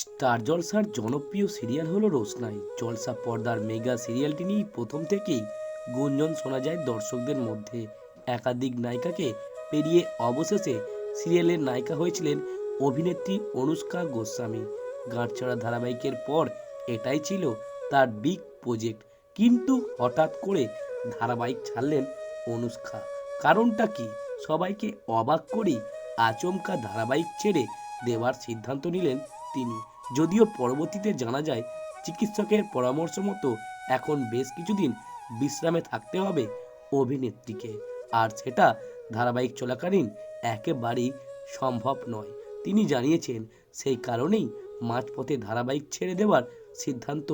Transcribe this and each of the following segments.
Star জলসার জনপ্রিয় serial হলো রোশনাই জলসা পর্দার মেগা সিরিয়ালটি নিয়েই প্রথম থেকেই গুঞ্জন শোনা যায় দর্শকদের মধ্যে। একাধিক নায়িকাকে পেরিয়ে অবশেষে সিরিয়ালের নায়িকা হয়েছিলেন অভিনেত্রী অনুষ্কা গোস্বামী। গাঁটছড়া ধারাবাহিকের পর এটাই ছিল তার বিগ প্রজেক্ট কিন্তু হঠাৎ করে ধারাবাহিক ছাড়লেন অনুষ্কা। কারণটা কি? সবাইকে অবাক করেই আচমকা ধারাবাহিক ছেড়ে দেওয়ার সিদ্ধান্ত নিলেন তিনি। যদিও পরবর্তীতে জানা যায়, চিকিৎসকের পরামর্শ মতো এখন বেশ কিছুদিন বিশ্রামে থাকতে হবে অভিনেত্রীকে। আর সেটা ধারাবাহিক চলাকালীন একেবারেই সম্ভব নয়। তিনি জানিয়েছেন, সেই কারণেই মাঝপথে ধারাবাহিক ছেড়ে দেওয়ার সিদ্ধান্ত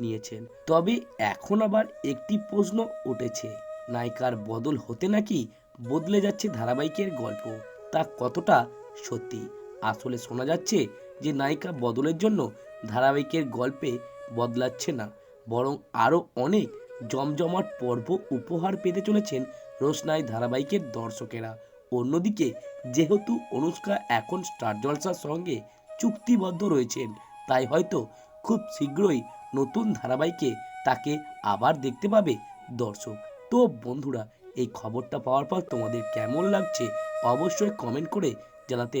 নিয়েছেন। তবে এখন আবার একটি প্রশ্ন উঠেছে, নায়িকার বদল হতে নাকি বদলে যাচ্ছে ধারাবাহিকের গল্প? তা কতটা সত্যি? আসলে শোনা যাচ্ছে যে নায়িকা বদলের জন্য ধারাবাহিকের গল্পে বদলাচ্ছে না, বরং আরও অনেক জমজমাট পর্ব উপহার পেতে চলেছেন রোশনাই ধারাবাহিকের দর্শকেরা। অন্যদিকে, যেহেতু অনুষ্কা এখন স্টার জলসার সঙ্গে চুক্তিবদ্ধ রয়েছেন, তাই হয়তো খুব শীঘ্রই নতুন ধারাবাহিকে তাকে আবার দেখতে পাবে দর্শক। তো বন্ধুরা, এই খবরটা পাওয়ার পর তোমাদের কেমন লাগছে অবশ্যই কমেন্ট করে জানাতে